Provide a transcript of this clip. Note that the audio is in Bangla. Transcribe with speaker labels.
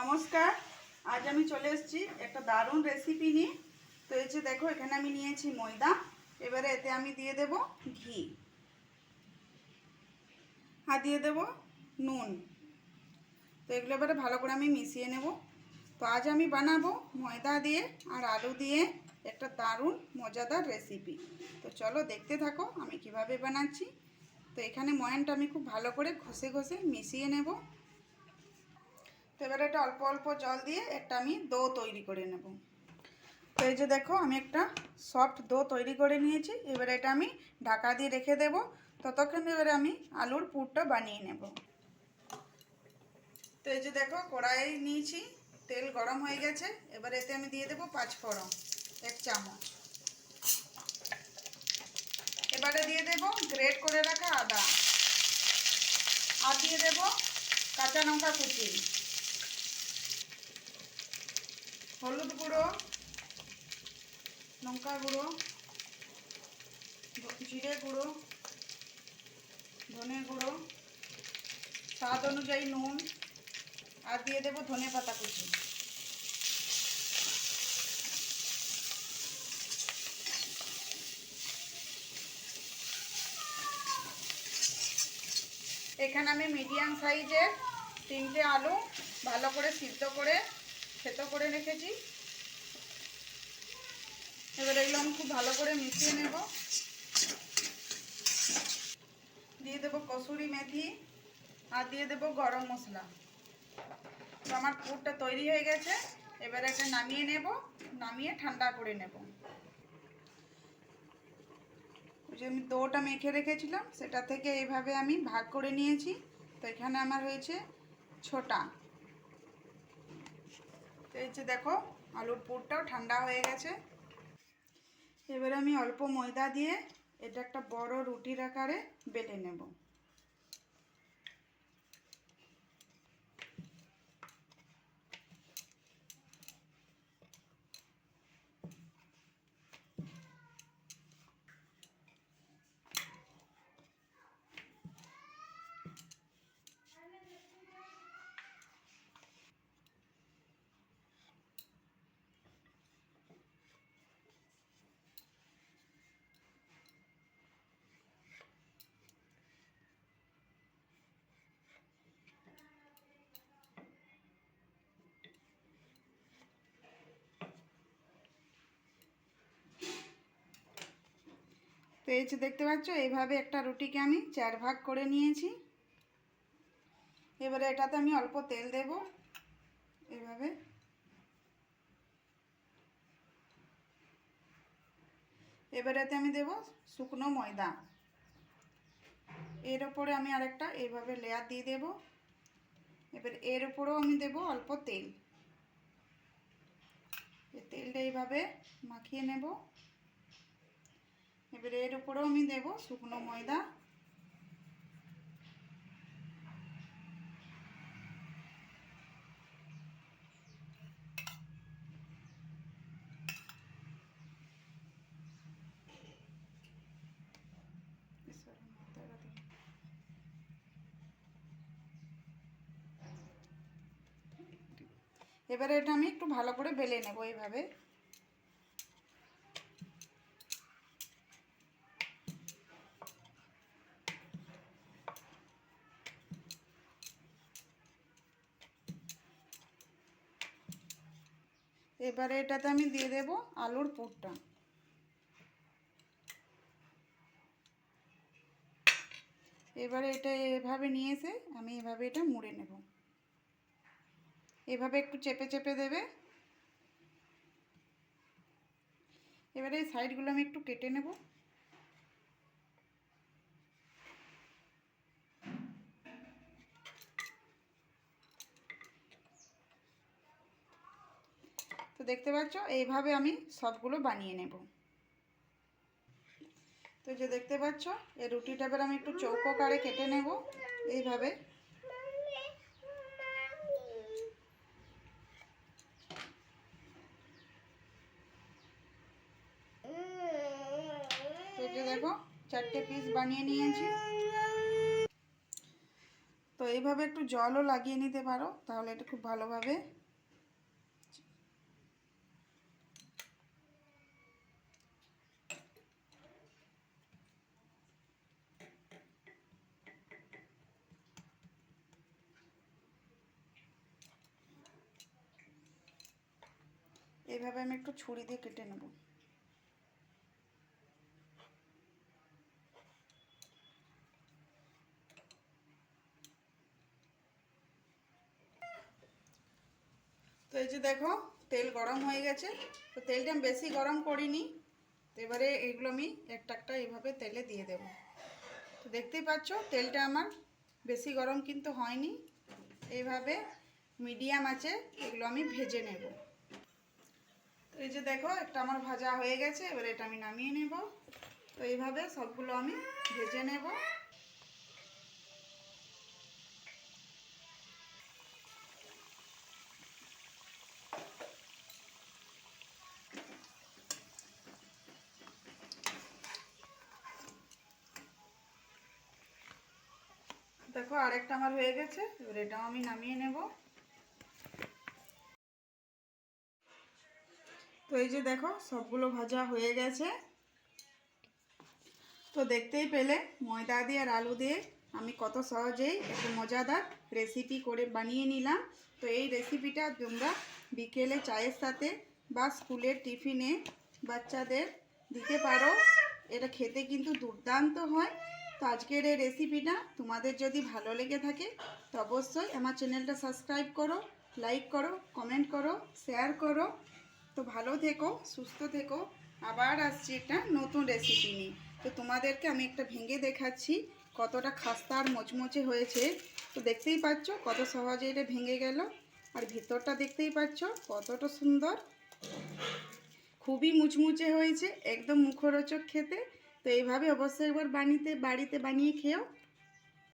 Speaker 1: নমস্কার। আজ আমি চলে এসেছি একটা দারুণ রেসিপি নিয়ে। তো এই যে দেখো, এখানে আমি নিয়েছি ময়দা। এবারে এতে আমি দিয়ে দেব ঘি। আর দিয়ে দেব নুন। তো এগুলো এবারে ভালো করে আমি মিশিয়ে নেব। তো আজ আমি বানাবো ময়দা দিয়ে আর আলু দিয়ে একটা দারুণ মজাদার রেসিপি তো চলো দেখতে থাকো আমি কীভাবে বানাচ্ছি। তো এখানে ময়ানটা আমি খুব ভালো করে ঘষে ঘষে মিশিয়ে নেব। এবারে এটা অল্প অল্প জল দিয়ে একটা আমি দো তৈরি করে নেব। তো এই যে দেখো, আমি একটা সফট দো তৈরি করে নিয়েছি। এবারে এটা আমি ঢাকা দিয়ে রেখে দেব। ততক্ষণ এবারে আমি আলুর পুরটা বানিয়ে নেব। তো এই যে দেখো কড়াই নিয়েছি। তেল গরম হয়ে গেছে। এবারে এতে আমি দিয়ে দেবো পাঁচ ফোড়ন, এক চামচ। এবারে দিয়ে দেব গ্রেট করে রাখা আদা। আর দিয়ে দেব কাঁচা লঙ্কা কুচি। হলুদ গুঁড়ো, লঙ্কা গুঁড়ো, জিরে গুঁড়ো, ধনে গুঁড়ো, স্বাদ অনুযায়ী নুন, আর দিয়ে দেবো ধনে পাতা কুচি। এখানে আমি মিডিয়াম সাইজের তিনটে আলু ভালো করে সিদ্ধ করে সেদ্ধ করে রেখেছি। এবার এগুলো আমি খুব ভালো করে মিশিয়ে নেব। দিয়ে দেবো কসুরি মেথি আর দিয়ে দেবো গরম মশলা। তো আমার পুরটা তৈরি হয়ে গেছে। এবার এটা নামিয়ে নেব, নামিয়ে ঠান্ডা করে নেব। যে আমি দোটা মেখে রেখেছিলাম, সেটা থেকে এইভাবে আমি ভাগ করে নিয়েছি। তো এখানে আমার হয়েছে ছোটা। তো এই যে দেখো, আলুর পুরটাও ঠান্ডা হয়ে গেছে। এবারে আমি অল্প ময়দা দিয়ে এটা একটা বড় রুটির আকারে বেলে নেব। এই যে দেখতে পাচ্ছ? এইভাবে একটা রুটিকে আমি চার ভাগ করে নিয়েছি। এবারে এটাতে আমি অল্প তেল দেব। এভাবে এবারেতে আমি দেব শুকনো ময়দা। এর ওপরে আমি আরেকটা এইভাবে লেয়ার দিয়ে দেব। এবার এর উপরেও আমি দেব অল্প তেল। তেলটা এইভাবে মাখিয়ে নেব। এবারে এর উপরেও আমি দেব শুকনো ময়দা। এবারে এটা আমি একটু ভালো করে বেলে নেব এইভাবে। এবারে এটাতে আমি দিয়ে দেব আলুর পুরটা। এবারে এটা এভাবে নিয়ে এসে আমি এভাবে এটা মুড়ে নেব। এভাবে একটু চেপে চেপে দেবে। এবারে সাইডগুলো আমি একটু কেটে নেব। দেখতে পাচ্ছ? এইভাবে আমি সবগুলো বানিয়ে নেব। তো যে দেখতে পাচ্ছ, এই রুটিটা এবার আমি একটু চৌকো কারে কেটে নেব। এইভাবে। দেখো, চারটে পিস বানিয়ে নিয়েছি। তো এইভাবে একটু জলও লাগিয়ে নিতে পারো, তাহলে এটা খুব ভালোভাবে এইভাবে আমি একটু ছুরি দিয়ে কেটে নেব। তো এই যে দেখো, তেল গরম হয়ে গেছে। তো তেলটা আমি বেশি গরম করিনি। তো এবারে এগুলো আমি একটা একটা এইভাবে তেলে দিয়ে দেব। তো দেখতেই পাচ্ছ, তেলটা আমার বেশি গরম কিন্তু হয়নি। এইভাবে মিডিয়াম আছে, এগুলো আমি ভেজে নেব। তো এই যে দেখো, একটা আমার ভাজা হয়ে গেছে, এবার এটা আমি নামিয়ে নেব। তো এইভাবে সবগুলো আমি ভেজে নেব। দেখো, আরেকটা আমার হয়ে গেছে, এবার এটাও আমি নামিয়ে নেব। তো এই যে দেখো, সবগুলো ভাজা হয়ে গেছে। তো দেখতেই পেলে, ময়দা দিয়ে আর আলু দিয়ে আমি কত সহজেই একটু মজাদার রেসিপি করে বানিয়ে নিলাম। তো এই রেসিপিটা তোমরা বিকেলে চায়ের সাথে বা স্কুলের টিফিনে বাচ্চাদের দিতে পারো। এটা খেতে কিন্তু দুর্দান্ত হয়। তো আজকের এই রেসিপিটা তোমাদের যদি ভালো লেগে থাকে, তো অবশ্যই আমার চ্যানেলটা সাবস্ক্রাইব করো লাইক করো কমেন্ট করো শেয়ার করো। তো ভালো থেকো, সুস্থ থেকো। আবার আসছি একটা নতুন রেসিপি নিয়ে। তো তোমাদেরকে আমি একটা ভেঙে দেখাচ্ছি, কতটা খাস্তা আর মচমচে হয়েছে। তো দেখতেই পাচ্ছ কত সহজে এটা ভেঙে গেল। আর ভিতরটা দেখতেই পাচ্ছ কতটা সুন্দর। খুবই মুচমুচে হয়েছে, একদম মুখরোচক খেতে। তো এইভাবে অবশ্যই একবার বানিতে, বাড়িতে বানিয়ে খেও।